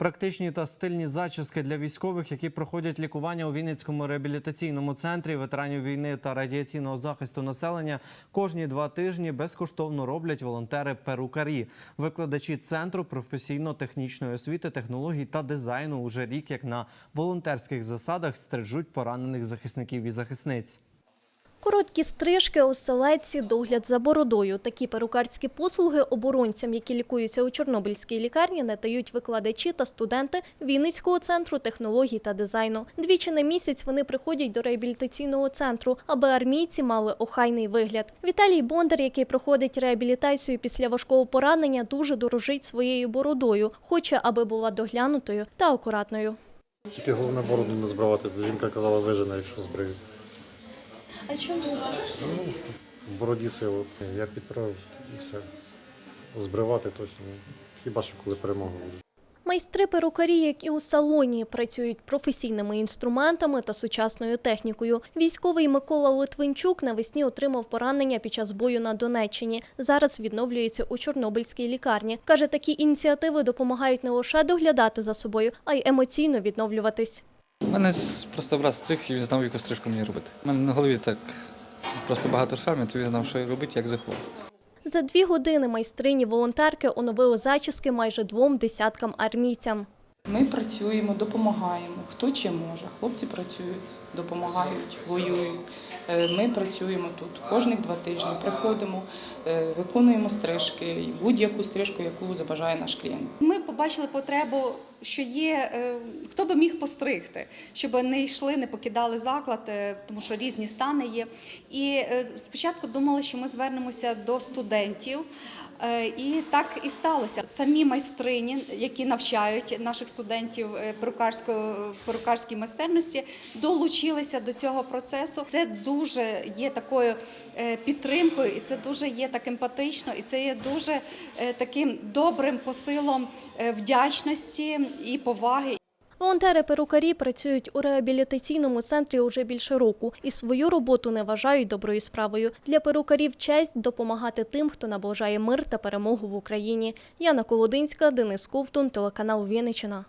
Практичні та стильні зачіски для військових, які проходять лікування у Вінницькому реабілітаційному центрі ветеранів війни та радіаційного захисту населення, кожні два тижні безкоштовно роблять волонтери-перукарі, викладачі центру професійно-технічної освіти, технологій та дизайну уже рік, як на волонтерських засадах стрижуть поранених захисників і захисниць. Короткі стрижки, оселедці, догляд за бородою. Такі перукарські послуги оборонцям, які лікуються у Чорнобильській лікарні, надають викладачі та студенти Вінницького центру технологій та дизайну. Двічі на місяць вони приходять до реабілітаційного центру, аби армійці мали охайний вигляд. Віталій Бондар, який проходить реабілітацію після важкого поранення, дуже дорожить своєю бородою, хоче, аби була доглянутою та акуратною. Тільки головне бороду не збривати, жінка казала вижене, якщо збрию. А чому? В бороді силу. Я підправив і все. Збривати точно. Хіба що коли перемога буде. Майстри перукарі, як і у салоні, працюють професійними інструментами та сучасною технікою. Військовий Микола Литвинчук навесні отримав поранення під час бою на Донеччині. Зараз відновлюється у Чорнобильській лікарні. Каже, такі ініціативи допомагають не лише доглядати за собою, а й емоційно відновлюватись. У мене просто брат стриг і він знав, яку стрижку мені робити. У мене на голові так просто багато шрамів, то він знав, що робити, як заховати. За дві години майстрині волонтерки оновили зачіски майже двом десяткам армійцям. Ми працюємо, допомагаємо. Хто чим може. Хлопці працюють, допомагають, воюють. Е, Ми працюємо тут кожних два тижні. Приходимо, е, виконуємо стрижки, будь-яку стрижку, яку забажає наш клієнт. Ми побачили потребу, що є е, хто би міг постригти, щоб не йшли, не покидали заклад, е, тому що різні стани є. І е, спочатку думали, що ми звернемося до студентів. І так і сталося. Самі майстрині, які навчають наших студентів перукарської майстерності, долучилися до цього процесу. Це дуже є такою підтримкою, і це дуже є так емпатично, і це є дуже таким добрим посилом вдячності і поваги. Волонтери-перукарі працюють у реабілітаційному центрі уже більше року і свою роботу не вважають доброю справою. Для перукарів честь допомагати тим, хто наближає мир та перемогу в Україні. Яна Колодинська, Денис Ковтун, телеканал Вінниччина.